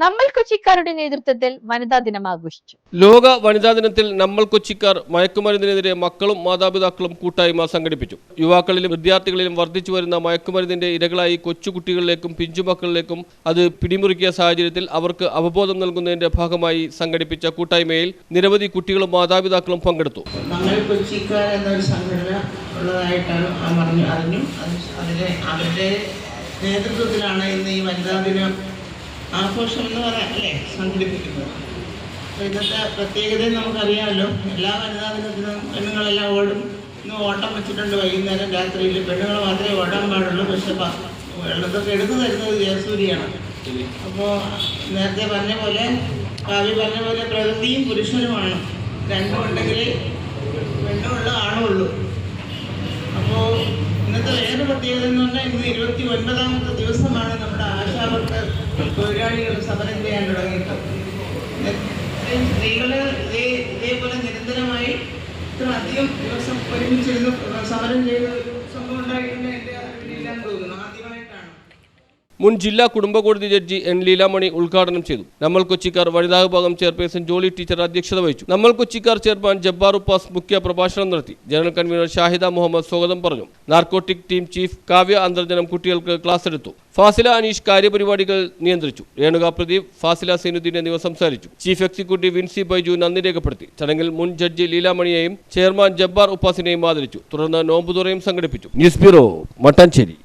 നമ്മൾ കൊച്ചിക്കാരുടെ നേതൃത്വത്തിൽ വനിതാ ദിനം ആഘോഷിച്ചു. ലോക വനിതാ ദിനത്തിൽ നമ്മൾ കൊച്ചിക്കാർ മയക്കുമരുന്നിനെതിരെ മക്കളും മാതാപിതാക്കളും കൂട്ടായ്മ സംഘടിപ്പിച്ചു. യുവാക്കളിലും വിദ്യാർത്ഥികളിലും വർദ്ധിച്ചു വരുന്ന മയക്കുമരുന്നിന്റെ ഇരകളായി കൊച്ചുകുട്ടികളിലേക്കും പിഞ്ചുമക്കളിലേക്കും അത് പിടിമുറുക്കിയ സാഹചര്യത്തിൽ അവർക്ക് അവബോധം നൽകുന്നതിന്റെ ഭാഗമായി സംഘടിപ്പിച്ച കൂട്ടായ്മയിൽ നിരവധി കുട്ടികളും മാതാപിതാക്കളും പങ്കെടുത്തു. നമ്മൾ കൊച്ചിക്കാർ എന്നൊരു സംഘടന ഉള്ളതായിട്ടാണ് അറിഞ്ഞു അറിഞ്ഞു. അത് അതിലെ അവരുടെ നേതൃത്വത്തിലാണ് ഇന്ന് ഈ വനിതാ ദിനം ആഘോഷം എന്ന് പറയാം അല്ലേ? സംഘടിപ്പിക്കുന്നത് അപ്പൊ ഇന്നത്തെ പ്രത്യേകതയും നമുക്കറിയാമല്ലോ. എല്ലാ വനിതാ ദിനത്തിനും പെണ്ണുങ്ങളെല്ലാം ഓടും. ഇന്ന് ഓട്ടം വെച്ചിട്ടുണ്ട് വൈകുന്നേരം. രാത്രിയിൽ പെണ്ണുങ്ങൾ മാത്രമേ ഓടാൻ പാടുള്ളൂ. പക്ഷെ വെള്ളത്തൊക്കെ എടുത്തു തരുന്നത് ജയസൂരിയാണ് അപ്പോൾ നേരത്തെ പറഞ്ഞ പോലെ ഭാവി പറഞ്ഞ പോലെ പ്രകൃതിയും പുരുഷനുമാണ്. രണ്ടും ഉണ്ടെങ്കിൽ പെണ്ണുമുള്ള ആണുള്ളൂ. അപ്പോൾ ഇന്നത്തെ വേറെ പ്രത്യേകത എന്ന് പറഞ്ഞാൽ ഇന്ന് ഇരുപത്തി ഒൻപതാമത്തെ ദിവസമാണ്. ആശാവർക്ക് തൊഴിലാളികൾ സമരം ചെയ്യാൻ തുടങ്ങിയിട്ട്. സ്ത്രീകൾ ഇതേപോലെ നിരന്തരമായി ഇത്ര അധികം ദിവസം ഒരുമിച്ചിരുന്ന് സമരം ചെയ്ത ഒരു സംഭവം ഉണ്ടായിട്ടുണ്ട് മുൻ ജില്ലാ കുടുംബ കോടതി ജഡ്ജി എൻ ലീലാമണി ഉദ്ഘാടനം ചെയ്തു. നമ്മൾ കൊച്ചിക്കാർ വനിതാ വിഭാഗം ചെയർപേഴ്സൺ ജോളി ടീച്ചർ അധ്യക്ഷത വഹിച്ചു. നമ്മൾ കൊച്ചിക്കാർ ചെയർമാൻ ജബ്ബാർ ഉപ്പാസ് മുഖ്യ പ്രഭാഷണം നടത്തി. ജനറൽ കൺവീനർ ഷാഹിദ മുഹമ്മദ് സ്വാഗതം പറഞ്ഞു. Narcotic team chief Kavya Antharjanam കുട്ടികൾക്ക് ക്ലാസ് എടുത്തു. ഫാസില അനീഷ് കാര്യപരിപാടികൾ നിയന്ത്രിച്ചു. രേണുക പ്രദീപ് ഫാസില സൈനുദ്ദീൻ എന്നിവർ സംസാരിച്ചു. ചീഫ് എക്സിക്യൂട്ടീവ് വിൻസി ബൈജു നന്ദി രേഖപ്പെടുത്തി. ചടങ്ങിൽ മുൻ ജഡ്ജി ലീലാമണിയെയും ചെയർമാൻ ജബ്ബാർ ഉപ്പാസിനെയും ആദരിച്ചു. തുടർന്ന് നോമ്പുതുറയും സംഘടിപ്പിച്ചു. News bureau Mattancherry.